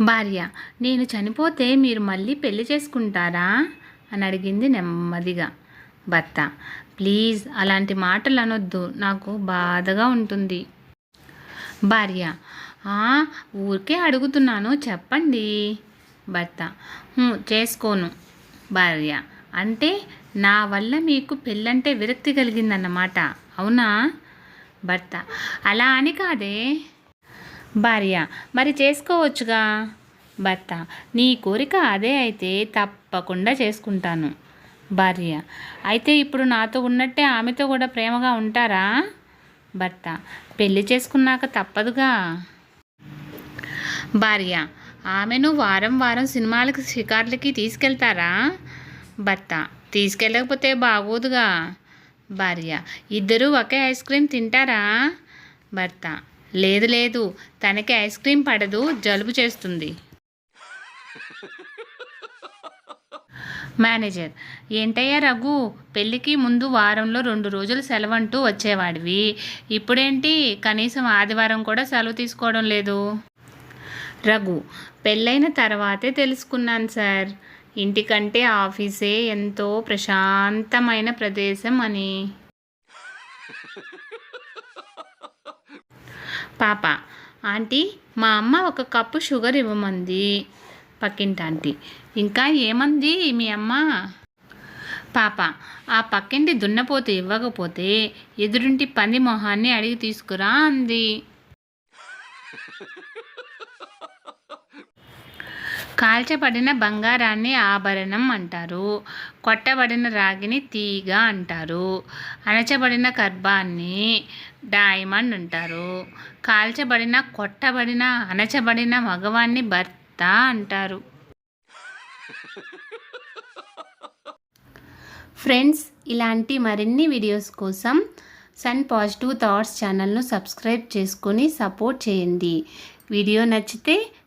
భార్య నేను చనిపోతే మీరు మళ్ళీ పెళ్ళి చేసుకుంటారా? అని అడిగింది నెమ్మదిగా. భర్త ప్లీజ్ అలాంటి మాటలు అనొద్దు నాకు బాధగా ఉంటుంది. భార్య ఊరికే అడుగుతున్నాను చెప్పండి. భర్త చేసుకోను. భార్య అంటే నా వల్ల మీకు పెళ్ళంటే విరక్తి కలిగిందన్నమాట అవునా? భర్త అలా అని కాదే. భార్య. మరి చేసుకోవచ్చుగా? భర్త. నీ కోరిక అదే అయితే తప్పకుండా చేసుకుంటాను. భార్య. అయితే ఇప్పుడు నాతో ఉన్నట్టే ఆమెతో కూడా ప్రేమగా ఉంటారా? భర్త. పెళ్ళి చేసుకున్నాక తప్పదుగా? భార్య. ఆమెను వారం వారం సినిమాలకి షికార్లకి తీసుకెళ్తారా? భర్త. తీసుకెళ్ళకపోతే బాగోదుగా? భార్య. ఇద్దరూ ఒకే ఐస్ క్రీమ్ తింటారా? భర్త. లేదు లేదు. తనకి ఐస్ క్రీమ్ పడదు జలుబు చేస్తుంది. మేనేజర్ ఏంటయ్యా రఘు? పెళ్ళికి ముందు వారంలో రెండు రోజులు సెలవంటూ వచ్చేవాడివి. ఇప్పుడేంటి? కనీసం ఆదివారం కూడా సెలవు తీసుకోవడం లేదు. రఘు పెళ్ళైన తర్వాతే తెలుసుకున్నాను సార్. ఇంటికంటే ఆఫీసే ఎంతో ప్రశాంతమైన ప్రదేశం అని. పాప. ఆంటీ మా అమ్మ ఒక కప్పు షుగర్ ఇవ్వమంది. పక్కింటి ఆంటీ ఇంకా ఏమంది మీ అమ్మ? పాప ఆ పక్కింటి దున్నపోతు ఇవ్వకపోతే ఎదురింటి పంది మొహాన్ని అడిగి తీసుకురా అంది. కాల్చబడిన బంగారాన్ని ఆభరణం అంటారు. కొట్టబడిన రాగిని తీగ అంటారు. అణచబడిన గర్భాన్ని డైమండ్ అంటారు. కాల్చబడిన కొట్టబడిన అణచబడిన మగవాన్ని భర్త అంటారు. ఫ్రెండ్స్ ఇలాంటి మరిన్ని వీడియోస్ కోసం సన్ పాజిటివ్ థాట్స్ ఛానల్ను సబ్స్క్రైబ్ చేసుకొని సపోర్ట్ చేయండి. వీడియో నచ్చితే